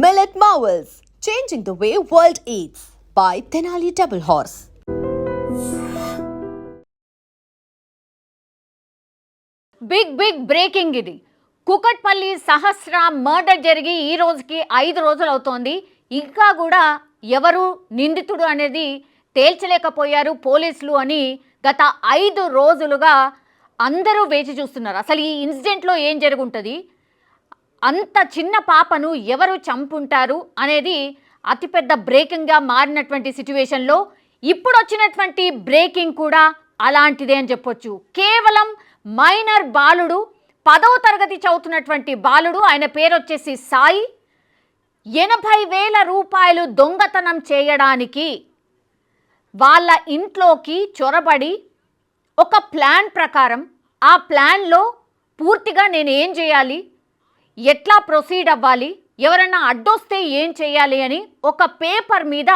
Millet Marvels, changing the way world eats by Tenali Double Horse. Big big breaking ఇది. Kukatpally Sahasra murder జరిగి ఈ రోజుకి ఐదు రోజులు అవుతోంది. ఇంకా కూడా ఎవరు నిందితుడు అనేది తేల్చలేకపోయారు పోలీసులు అని గత ఐదు రోజులుగా అందరూ వేచి చూస్తున్నారు. అసలు ఈ ఇన్సిడెంట్లో ఏం జరుగుంటుంది? అంత చిన్న పాపను ఎవరు చంపుంటారు అనేది అతిపెద్ద బ్రేకింగ్గా మారినటువంటి సిచ్యువేషన్లో ఇప్పుడు వచ్చినటువంటి బ్రేకింగ్ కూడా అలాంటిదే అని చెప్పొచ్చు. కేవలం మైనర్ బాలుడు పదవ తరగతి చదువుతున్నటువంటి బాలుడు ఆయన పేరు వచ్చేసి సాయి ఎనభై వేల రూపాయలు దొంగతనం చేయడానికి వాళ్ళ ఇంట్లోకి చొరబడి ఒక ప్లాన్ ప్రకారం ఆ ప్లాన్లో పూర్తిగా నేను ఏం చేయాలి? ఎట్లా ప్రొసీడ్ అవ్వాలి? ఎవరైనా అడ్డొస్తే ఏం చేయాలి అని ఒక పేపర్ మీద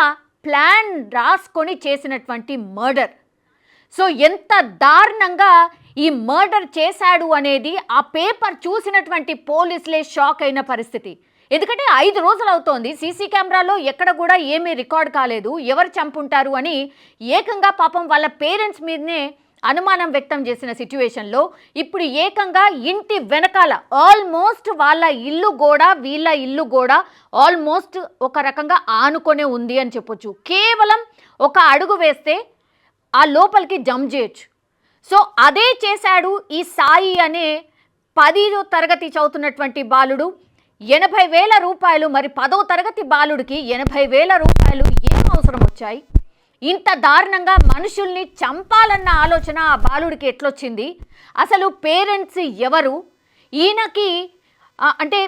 ప్లాన్ రాసుకొని చేసినటువంటి మర్డర్. సో ఎంత దారుణంగా ఈ మర్డర్ చేశాడు అనేది ఆ పేపర్ చూసినటువంటి పోలీసులే షాక్ అయిన పరిస్థితి. ఎందుకంటే ఐదు రోజులు అవుతోంది. సీసీ కెమెరాలో ఎక్కడ కూడా ఏమీ రికార్డ్ కాలేదు. ఎవరు చంపుంటారు అని ఏకంగా పాపం వాళ్ళ పేరెంట్స్ మీదనే అనుమానం వ్యక్తం చేసిన సిచ్యువేషన్లో ఇప్పుడు ఏకంగా ఇంటి వెనకాల ఆల్మోస్ట్ వాళ్ళ ఇల్లు కూడా వీళ్ళ ఇల్లు కూడా ఆల్మోస్ట్ ఒక రకంగా ఆనుకొనే ఉంది అని చెప్పొచ్చు. కేవలం ఒక అడుగు వేస్తే ఆ లోపలికి జంప్ చేయొచ్చు. సో అదే చేశాడు ఈ సాయి అనే పదిలో తరగతి చదువుతున్నటువంటి బాలుడు. ఎనభై వేల రూపాయలు మరి పదో తరగతి బాలుడికి ఎనభై వేల రూపాయలు ఏం అవసరం వచ్చాయి? ఇంత దారుణంగా మనుషుల్ని చంపాలన్న ఆలోచన ఆ బాలుడికి ఎట్లొచ్చింది? అసలు పేరెంట్స్ ఎవరు? ఈయనకి అంటే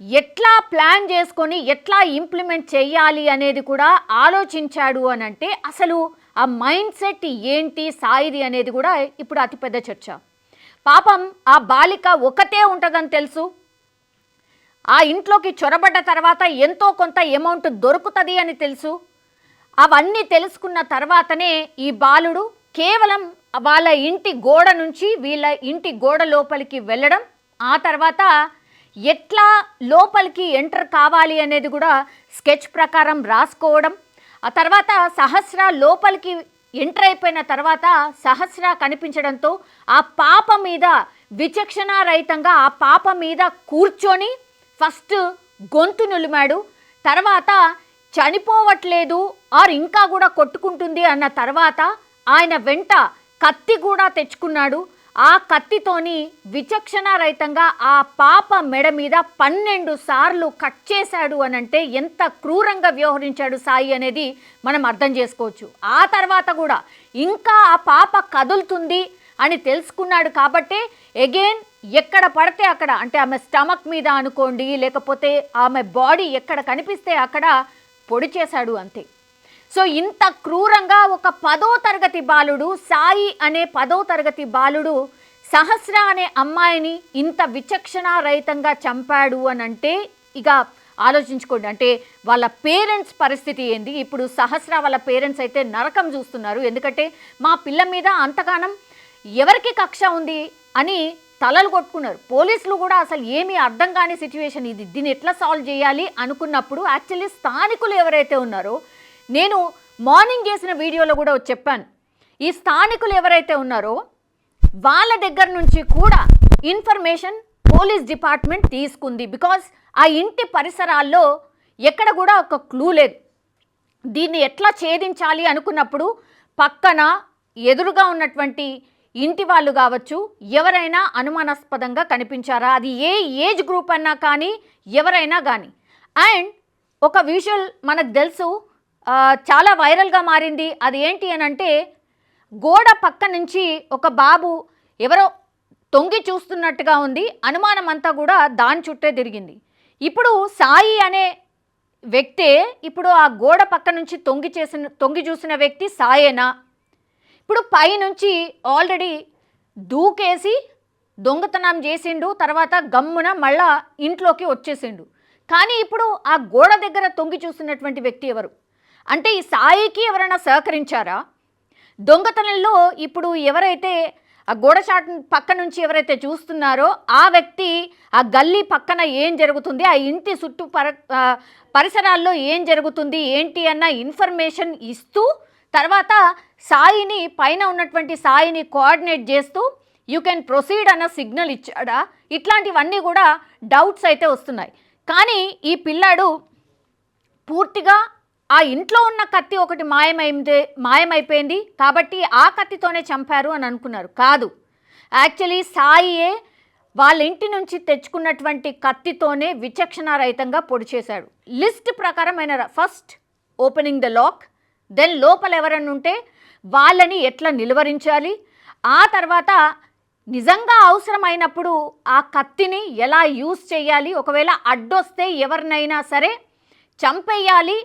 ఎట్లా ప్లాన్ చేసుకొని ఎట్లా ఇంప్లిమెంట్ చేయాలి అనేది కూడా ఆలోచించాడు అని అంటే అసలు ఆ మైండ్ సెట్ ఏంటి సాయిది అనేది కూడా ఇప్పుడు అతిపెద్ద చర్చ. పాపం ఆ బాలిక ఒకటే ఉంటుందని తెలుసు. ఆ ఇంట్లోకి చొరబడ్డ తర్వాత ఎంతో కొంత అమౌంట్ దొరుకుతుంది అని తెలుసు. అవన్నీ తెలుసుకున్న తర్వాతనే ఈ బాలుడు కేవలం వాళ్ళ ఇంటి గోడ నుంచి వీళ్ళ ఇంటి గోడ లోపలికి వెళ్ళడం ఆ తర్వాత ఎట్లా లోపలికి ఎంటర్ కావాలి అనేది కూడా స్కెచ్ ప్రకారం రాసుకోవడం ఆ తర్వాత సహస్ర లోపలికి ఎంటర్ అయిపోయిన తర్వాత సహస్ర కనిపించడంతో ఆ పాప మీద విచక్షణారహితంగా ఆ పాప మీద కూర్చొని ఫస్ట్ గొంతు నులిమాడు తర్వాత చనిపోవట్లేదు ఆర్ ఇంకా కూడా కొట్టుకుంటుంది అన్న తర్వాత ఆయన వెంట కత్తి కూడా తెచ్చుకున్నాడు. ఆ కత్తితోని విచక్షణారహితంగా ఆ పాప మెడ మీద పన్నెండు సార్లు కట్ చేశాడు అని అంటే ఎంత క్రూరంగా వ్యవహరించాడు సాయి అనేది మనం అర్థం చేసుకోవచ్చు. ఆ తర్వాత కూడా ఇంకా ఆ పాప కదులుతుంది అని తెలుసుకున్నాడు కాబట్టే ఎగైన్ ఎక్కడ పడితే అక్కడ అంటే ఆమె స్టమక్ మీద అనుకోండి లేకపోతే ఆమె బాడీ ఎక్కడ కనిపిస్తే అక్కడ పొడి చేశాడు అంతే. సో ఇంత క్రూరంగా ఒక పదో తరగతి బాలుడు సాయి అనే పదో తరగతి బాలుడు సహస్ర అనే అమ్మాయిని ఇంత విచక్షణారహితంగా చంపాడు అని అంటే ఇక ఆలోచించుకోండి. అంటే వాళ్ళ పేరెంట్స్ పరిస్థితి ఏంది? ఇప్పుడు సహస్ర వాళ్ళ పేరెంట్స్ అయితే నరకం చూస్తున్నారు. ఎందుకంటే మా పిల్ల మీద అంతగానం ఎవరికి కక్ష ఉంది అని తలలు కొట్టుకున్నారు. పోలీసులు కూడా అసలు ఏమీ అర్థం కాని సిచ్యువేషన్ ఇది. దీన్ని ఎట్లా సాల్వ్ చేయాలి అనుకున్నప్పుడు యాక్చువల్లీ స్థానికులు ఎవరైతే ఉన్నారో నేను మార్నింగ్ చేసిన వీడియోలో కూడా చెప్పాను. ఈ స్థానికులు ఎవరైతే ఉన్నారో వాళ్ళ దగ్గర నుంచి కూడా ఇన్ఫర్మేషన్ పోలీస్ డిపార్ట్మెంట్ తీసుకుంది. బికాజ్ ఆ ఇంటి పరిసరాల్లో ఎక్కడ కూడా ఒక క్లూ లేదు. దీన్ని ఎట్లా ఛేదించాలి అనుకున్నప్పుడు పక్కన ఎదురుగా ఉన్నటువంటి ఇంటి వాళ్ళు కావచ్చు ఎవరైనా అనుమానాస్పదంగా కనిపించారా? అది ఏ ఏజ్ గ్రూప్ అన్నా కానీ ఎవరైనా కానీ. అండ్ ఒక విజువల్ మనకు తెలుసు చాలా వైరల్గా మారింది. అది ఏంటి అని అంటే గోడ పక్క నుంచి ఒక బాబు ఎవరో తొంగి చూస్తున్నట్టుగా ఉంది. అనుమానం అంతా కూడా దాని చుట్టే తిరిగింది. ఇప్పుడు సాయి అనే వ్యక్తే ఇప్పుడు ఆ గోడ పక్క నుంచి తొంగి చేసిన తొంగి చూసిన వ్యక్తి సాయేనా? ఇప్పుడు పైనుంచి ఆల్రెడీ దూకేసి దొంగతనం చేసిండు తర్వాత గమ్మున మళ్ళా ఇంట్లోకి వచ్చేసిండు. కానీ ఇప్పుడు ఆ గోడ దగ్గర తొంగి చూస్తున్నటువంటి వ్యక్తి ఎవరు? అంటే ఈ సాయికి ఎవరైనా సహకరించారా? దొంగతనంలో ఇప్పుడు ఎవరైతే ఆ గోడచాట్ పక్క నుంచి ఎవరైతే చూస్తున్నారో ఆ వ్యక్తి ఆ గల్లీ పక్కన ఏం జరుగుతుంది? ఆ ఇంటి చుట్టూ పర పరిసరాల్లో ఏం జరుగుతుంది? ఏంటి అన్న ఇన్ఫర్మేషన్ ఇస్తూ తర్వాత సాయిని పైన ఉన్నటువంటి సాయిని కోఆర్డినేట్ చేస్తూ యూ కెన్ ప్రొసీడ్ అన్న సిగ్నల్ ఇచ్చాడా? ఇట్లాంటివన్నీ కూడా డౌట్స్ అయితే వస్తున్నాయి. కానీ ఈ పిల్లాడు పూర్తిగా ఆ ఇంట్లో ఉన్న కత్తి ఒకటి మాయమైంది మాయమైపోయింది. కాబట్టి ఆ కత్తితోనే చంపారు అని అనుకున్నారు. కాదు. యాక్చువల్లీ సాయియే వాళ్ళ ఇంటి నుంచి తెచ్చుకున్నటువంటి కత్తితోనే విచక్షణారహితంగా పొడి చేశాడు. List ప్రకారమైన first opening the lock then లోపల ఎవరన్నా ఉంటే వాళ్ళని ఎట్లా నిలువరించాలి? ఆ తర్వాత నిజంగా అవసరమైనప్పుడు ఆ కత్తిని ఎలా యూజ్ చేయాలి? ఒకవేళ అడ్డొస్తే ఎవరినైనా సరే చంపేయాలి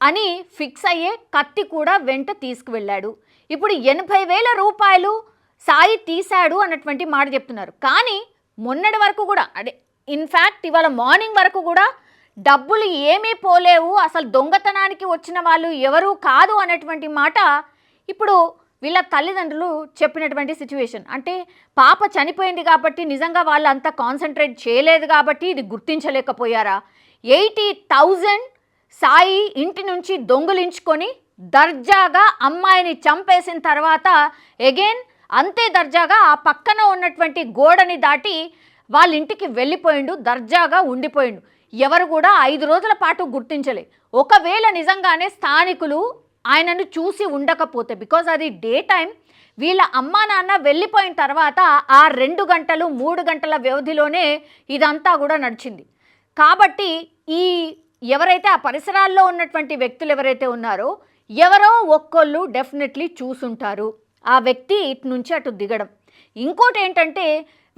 అని ఫిక్స్ అయ్యే కత్తి కూడా వెంట తీసుకువెళ్ళాడు. ఇప్పుడు ఎనభై వేల రూపాయలు సాయి తీశాడు అన్నటువంటి మాట చెప్తున్నారు. కానీ మొన్నటి వరకు కూడా అదే ఇన్ఫ్యాక్ట్ ఇవాళ మార్నింగ్ వరకు కూడా డబ్బులు ఏమీ పోలేవు అసలు దొంగతనానికి వచ్చిన వాళ్ళు ఎవరు కాదు అనేటువంటి మాట ఇప్పుడు వీళ్ళ తల్లిదండ్రులు చెప్పినటువంటి సిచ్యువేషన్ అంటే పాప చనిపోయింది కాబట్టి నిజంగా వాళ్ళు అంతా కాన్సన్ట్రేట్ చేయలేదు కాబట్టి ఇది గుర్తించలేకపోయారా? ఎయిటీ థౌజండ్ సాయి ఇంటి నుంచి దొంగిలించుకొని దర్జాగా అమ్మాయిని చంపేసిన తర్వాత ఎగైన్ అంతే దర్జాగా ఆ పక్కన ఉన్నటువంటి గోడని దాటి వాళ్ళ ఇంటికి వెళ్ళిపోయిండు దర్జాగా ఉండిపోయిండు. ఎవరు కూడా ఐదు రోజుల పాటు గుర్తించలే. ఒకవేళ నిజంగానే స్థానికులు ఆయనను చూసి ఉండకపోతే బికాజ్ అది డే టైం వీళ్ళ అమ్మా నాన్న వెళ్ళిపోయిన తర్వాత ఆ రెండు గంటలు మూడు గంటల వ్యవధిలోనే ఇదంతా కూడా నడిచింది. కాబట్టి ఈ ఎవరైతే ఆ పరిసరాల్లో ఉన్నటువంటి వ్యక్తులు ఎవరైతే ఉన్నారో ఎవరో ఒక్కళ్ళు డెఫినెట్లీ చూసుంటారు. ఆ వ్యక్తి ఇటు నుంచి అటు దిగడం. ఇంకోటి ఏంటంటే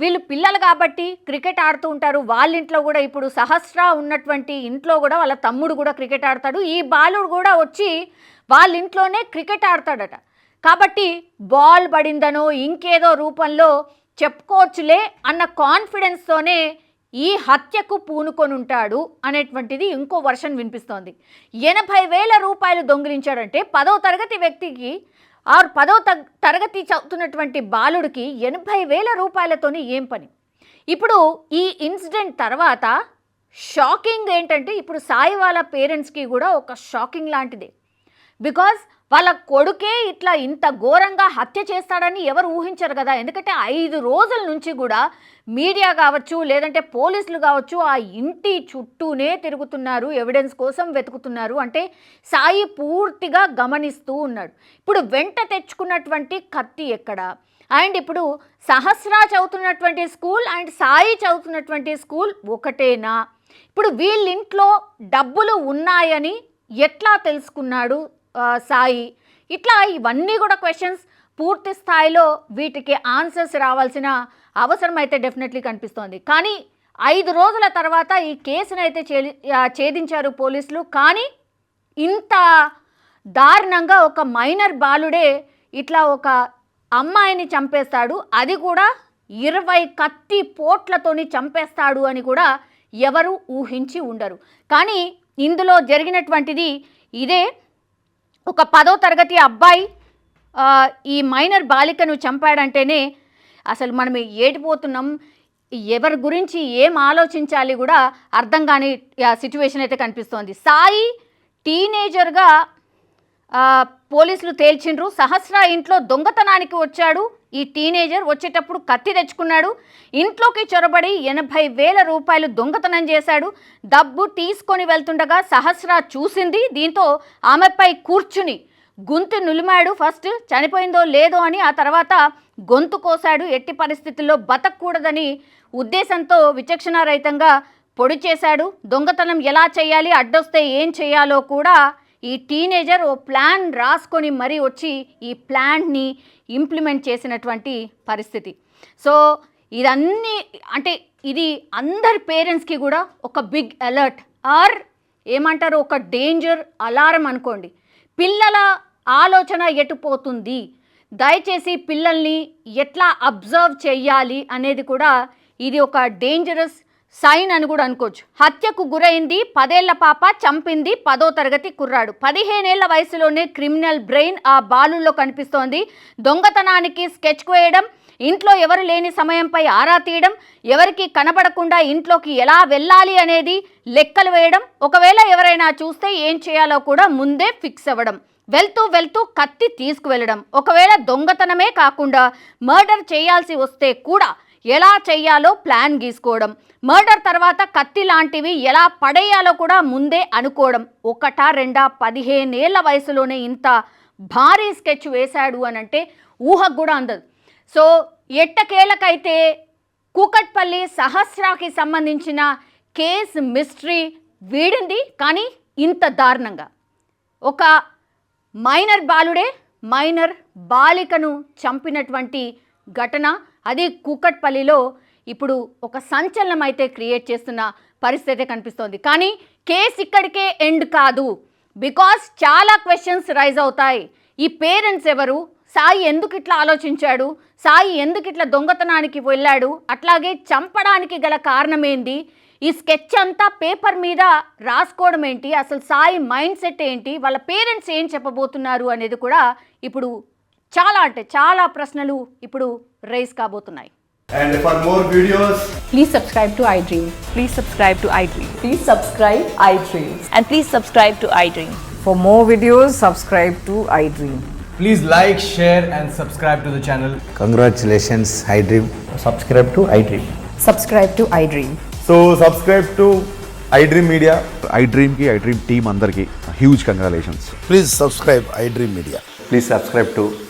వీళ్ళు పిల్లలు కాబట్టి క్రికెట్ ఆడుతూ ఉంటారు. వాళ్ళ ఇంట్లో కూడా ఇప్పుడు సహస్ర ఉన్నటువంటి ఇంట్లో కూడా వాళ్ళ తమ్ముడు కూడా క్రికెట్ ఆడతాడు. ఈ బాలుడు కూడా వచ్చి వాళ్ళ ఇంట్లోనే క్రికెట్ ఆడతాడట. కాబట్టి బాల్ పడిందనో ఇంకేదో రూపంలో చెప్పుకోవచ్చులే అన్న కాన్ఫిడెన్స్తోనే ఈ హత్యకు పూనుకొని ఉంటాడు అనేటువంటిది ఇంకో వర్షన్ వినిపిస్తోంది. ఎనభై వేల రూపాయలు దొంగిలించాడంటే పదో తరగతి వ్యక్తికి ఆరు పదో త- తరగతి చదువుతున్నటువంటి బాలుడికి ఎనభై వేల రూపాయలతోని ఏం పని? ఇప్పుడు ఈ ఇన్సిడెంట్ తర్వాత షాకింగ్ ఏంటంటే ఇప్పుడు సాయి వాళ్ళ పేరెంట్స్కి కూడా ఒక షాకింగ్ లాంటిదే. బికాజ్ వాళ్ళ కొడుకే ఇట్లా ఇంత ఘోరంగా హత్య చేస్తాడని ఎవరు ఊహించరు కదా. ఎందుకంటే ఐదు రోజుల నుంచి కూడా మీడియా కావచ్చు లేదంటే పోలీసులు కావచ్చు ఆ ఇంటి చుట్టూనే తిరుగుతున్నారు ఎవిడెన్స్ కోసం వెతుకుతున్నారు. అంటే సాయి పూర్తిగా గమనిస్తూ ఉన్నాడు. ఇప్పుడు వెంట తెచ్చుకున్నటువంటి కత్తి ఎక్కడ? అండ్ ఇప్పుడు సహస్రా చదువుతున్నటువంటి స్కూల్ అండ్ సాయి చదువుతున్నటువంటి స్కూల్ ఒకటేనా? ఇప్పుడు వీళ్ళింట్లో డబ్బులు ఉన్నాయని ఎట్లా తెలుసుకున్నాడు సాయి. ఇట్లా ఇవన్నీ కూడా క్వశ్చన్స్ పూర్తి స్థాయిలో వీటికి ఆన్సర్స్ రావాల్సిన అవసరం అయితే డెఫినెట్లీ కనిపిస్తోంది. కానీ ఐదు రోజుల తర్వాత ఈ కేసును అయితే ఛేది- ఛేదించారు పోలీసులు. కానీ ఇంత దారుణంగా ఒక మైనర్ బాలుడే ఇట్లా ఒక అమ్మాయిని చంపేస్తాడు. అది కూడా ఇరవై కత్తి పోట్లతోని చంపేస్తాడు అని కూడా ఎవరు ఊహించి ఉండరు. కానీ ఇందులో జరిగినటువంటిది ఇదే ఒక పదో తరగతి అబ్బాయి ఈ మైనర్ బాలికను చంపాడంటేనే అసలు మనం ఏడిపోతున్నాం. ఎవరి గురించి ఏం ఆలోచించాలి కూడా అర్థం కాని సిచ్యువేషన్ అయితే కనిపిస్తోంది. సాయి టీనేజర్గా పోలీసులు తేల్చిండ్రు. సహస్ర ఇంట్లో దొంగతనానికి వచ్చాడు. ఈ టీనేజర్ వచ్చేటప్పుడు కత్తి తెచ్చుకున్నాడు. ఇంట్లోకి చొరబడి ఎనభై వేల రూపాయలు దొంగతనం చేశాడు. డబ్బు తీసుకొని వెళ్తుండగా సహస్ర చూసింది. దీంతో ఆమెపై కూర్చుని గొంతు నులిమాడు. ఫస్ట్ చనిపోయిందో లేదో అని ఆ తర్వాత గొంతు కోసాడు. ఎట్టి పరిస్థితుల్లో బతకూడదని ఉద్దేశంతో విచక్షణారహితంగా పొడి చేశాడు. దొంగతనం ఎలా చేయాలి? అడ్డొస్తే ఏం చేయాలో కూడా ఈ టీనేజర్ ఓ ప్లాన్ రాసుకొని మరీ వచ్చి ఈ ప్లాన్ని ఇంప్లిమెంట్ చేసినటువంటి పరిస్థితి. సో ఇదన్నీ అంటే ఇది అందరి పేరెంట్స్కి కూడా ఒక బిగ్ అలర్ట్. ఆర్ ఏమంటారు? ఒక డేంజర్ అలారం అనుకోండి. పిల్లల ఆలోచన ఎటుపోతుంది దయచేసి పిల్లల్ని ఎట్లా అబ్జర్వ్ చేయాలి అనేది కూడా ఇది ఒక డేంజరస్ సైన్ అని కూడా అనుకోవచ్చు. హత్యకు గురైంది పదేళ్ళ పాప చంపింది పదో తరగతి కుర్రాడు. పదిహేనేళ్ళ వయసులోనే క్రిమినల్ బ్రెయిన్ ఆ బాలుల్లో కనిపిస్తోంది. దొంగతనానికి స్కెచ్ వేయడం ఇంట్లో ఎవరు లేని సమయంపై ఆరా తీయడం ఎవరికి కనబడకుండా ఇంట్లోకి ఎలా వెళ్ళాలి అనేది లెక్కలు వేయడం ఒకవేళ ఎవరైనా చూస్తే ఏం చేయాలో కూడా ముందే ఫిక్స్ అవ్వడం వెళ్తూ వెళ్తూ కత్తి తీసుకువెళ్ళడం ఒకవేళ దొంగతనమే కాకుండా మర్డర్ చేయాల్సి వస్తే కూడా ఎలా చేయాలో ప్లాన్ గీసుకోవడం. మర్డర్ తర్వాత కత్తి లాంటివి ఎలా పడేయాలో కూడా ముందే అనుకోవడం. ఒకటా రెండా పదిహేనేళ్ళ వయసులోనే ఇంత భారీ స్కెచ్ వేశాడు అని అంటే ఊహకు కూడా అందదు. సో ఎట్టకేలకైతే కూకట్పల్లి సహస్రాకి సంబంధించిన కేస్ మిస్టరీ వీడింది కానీ ఇంత దారుణంగా. ఒక మైనర్ బాలుడే మైనర్ బాలికను చంపినటువంటి ఘటన. అది కూకట్పల్లిలో ఇప్పుడు ఒక సంచలనం అయితే క్రియేట్ చేస్తున్న పరిస్థితి కనిపిస్తోంది. కానీ కేసు ఇక్కడికే ఎండ్ కాదు. బికాస్ చాలా క్వశ్చన్స్ రైజ్ అవుతాయి. ఈ పేరెంట్స్ ఎవరు? సాయి ఎందుకు ఇట్లా ఆలోచించాడు? సాయి ఎందుకు ఇట్లా దొంగతనానికి వెళ్ళాడు? అట్లాగే చంపడానికి గల కారణమేంది? ఈ స్కెచ్ అంతా పేపర్ మీద రాసుకోవడం ఏంటి? అసలు సాయి మైండ్ సెట్ ఏంటి? వాళ్ళ పేరెంట్స్ ఏం చెప్పబోతున్నారు అనేది కూడా ఇప్పుడు చాలా అంటే చాలా ప్రశ్నలు ఇప్పుడు రైజ్ కాబోతున్నాయి And for more videos, Please subscribe to iDream. Please subscribe to iDream. Please subscribe iDreams. And please subscribe to iDream. For more videos, subscribe to iDream. please like, share, and subscribe to the channel. Congratulations, iDream. Subscribe to iDream. Subscribe to iDream. So, subscribe to iDream Media. IDream team అందరికీ huge congratulations Please subscribe iDream Media. Please subscribe to